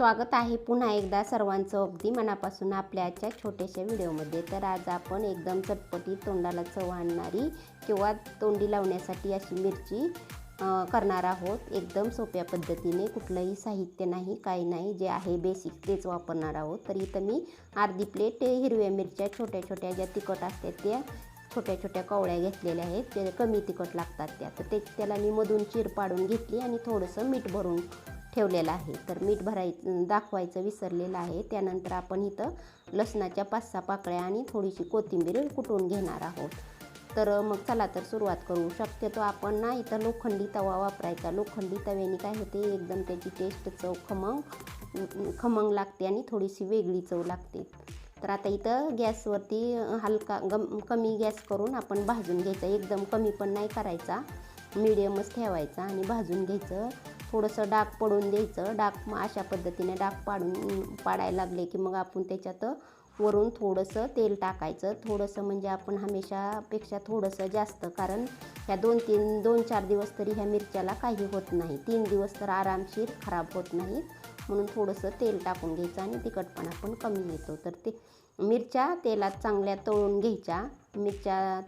स्वागत आहे पुन्हा एकदा सर्वांचं अगदी मनापासून आपल्याच्या छोट्याशा व्हिडिओमध्ये. तर आज आपण एकदम चटपटी तोंडाला चव आणणारी किंवा तोंडी लावण्यासाठी अशी मिरची करणार आहोत. एकदम सोप्या पद्धतीने कुठलंही साहित्य नाही काही नाही जे आहे बेसिक तेच वापरणार आहोत. तर इथं मी अर्धी प्लेट हिरव्या मिरच्या छोट्या छोट्या ज्या तिखट असतात त्या छोट्या छोट्या कवळ्या घेतलेल्या आहेत. ते कमी तिखट लागतात त्या. तर ते त्याला मी मधून चीर पाडून घेतली आणि थोडंसं मीठ भरून ठेवलेलं आहे. तर मीठ भराय दाखवायचं विसरलेलं आहे. त्यानंतर आपण इथं लसणाच्या पाच सहा पाकळ्या आणि थोडीशी कोथिंबीर कुटून घेणार आहोत. तर मग चला तर सुरुवात करू. शक्यतो आपण ना इथं लोखंडी तवा वापरायचा. लोखंडी तव्याने काय होते एकदम त्याची टेस्ट चव खमंग खमंग लागते आणि थोडीशी वेगळी चव लागते. तर आता इथं गॅसवरती हलका गम कमी गॅस करून आपण भाजून घ्यायचं. एकदम कमी पण नाही करायचा. मिडियमच ठेवायचा आणि भाजून घ्यायचं. थोडंसं डाग पडून द्यायचं. डाग मग अशा पद्धतीने डाग पाडून पाडायला लागले की मग आपण त्याच्यात वरून थोडंसं तेल टाकायचं. थोडंसं म्हणजे आपण हमेशापेक्षा थोडंसं जास्त कारण ह्या दोन तीन दोन चार दिवस तरी ह्या मिरच्याला काही होत नाही. तीन दिवस तर आरामशीर खराब होत नाहीत. म्हणून थोडंसं तेल टाकून घ्यायचं आणि तिखटपणा पण कमी येतो. तर ते मिरच्या तेलात चांगल्या तळून घ्यायच्या. मिरच्या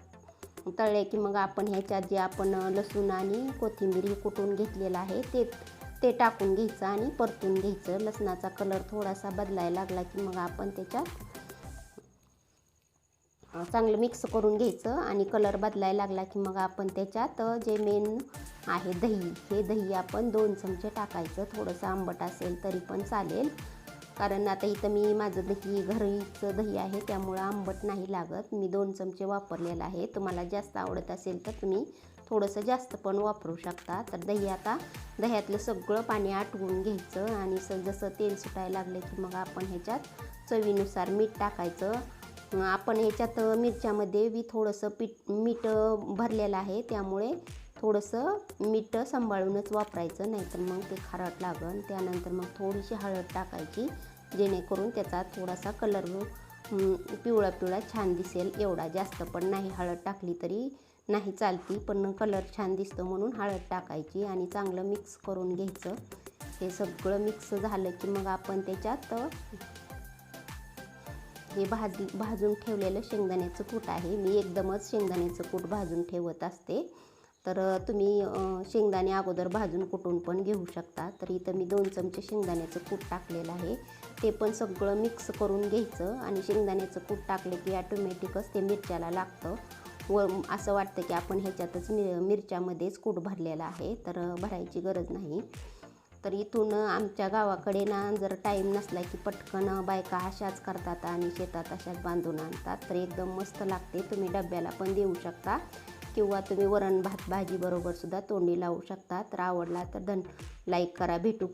तळले की मग आपण ह्याच्यात जे आपण लसूण आणि कोथिंबीर हे कुटून घेतलेलं आहे ते ते टाकून घ्यायचं आणि परतून घ्यायचं. लसणाचा कलर थोडासा बदलायला लागला की मग आपण त्याच्यात चांगलं मिक्स करून घ्यायचं आणि कलर बदलायला लागला की मग आपण त्याच्यात जे मेन आहे दही हे दही आपण दोन चमचे टाकायचं. थोडंसं आंबट असेल तरी पण चालेल. कारण आता इथं मी माझं दही घरीचं दही आहे त्यामुळं आंबट नाही लागत. मी दोन चमचे वापरलेलं आहे. तुम्हाला जास्त आवडत असेल तर तुम्ही थोडंसं जास्त पण वापरू शकता. तर दही आता दह्यातलं सगळं पाणी आटवून घ्यायचं आणि स जसं तेल सुटायला लागले की मग आपण ह्याच्यात चवीनुसार मीठ टाकायचं. आपण ह्याच्यात मिरच्यामध्ये बी थोडंसं पीठ मीठ भरलेलं आहे त्यामुळे थोडंसं मीठ सांभाळूनच वापरायचं नाहीतर मग ते खारट लागन. त्यानंतर मग थोडीशी हळद टाकायची जेणेकरून त्याचा थोडासा कलर पिवळा पिवळा छान दिसेल. एवढा जास्त पण नाही हळद टाकली तरी नाही चालती पण कलर छान दिसतो म्हणून हळद टाकायची आणि चांगलं मिक्स करून घ्यायचं. हे सगळं मिक्स झालं की मग आपण त्याच्यात हे भाजी भाजून ठेवलेलं शेंगदाण्याचं कूट आहे. मी एकदमच शेंगदाण्याचं कूट भाजून ठेवत असते. तर तुम्ही शेंगदाणे अगोदर भाजून कुटून पण घेऊ शकता. तर इथं मी दोन चमचे शेंगदाण्याचं कूट टाकलेलं आहे. ते पण सगळं मिक्स करून घ्यायचं आणि शेंगदाण्याचं कूट टाकले की ॲटोमॅटिकच ते मिरच्याला लागतं. व असं वाटतं की आपण ह्याच्यातच मि मिरच्यामध्येच कूट भरलेला आहे. तर भरायची गरज नाही. तर इथून आमच्या गावाकडे ना जर टाईम नसला की पटकन बायका अशाच करतात आणि शेतात अशाच बांधून आणतात. तर एकदम मस्त लागते. तुम्ही डब्याला पण देऊ शकता. किंवा तुम्ही वरण भात भाजीबरोबरसुद्धा सुद्धा तोंडी लावू शकता. तर आवडला तर धन लाईक करा भेटू.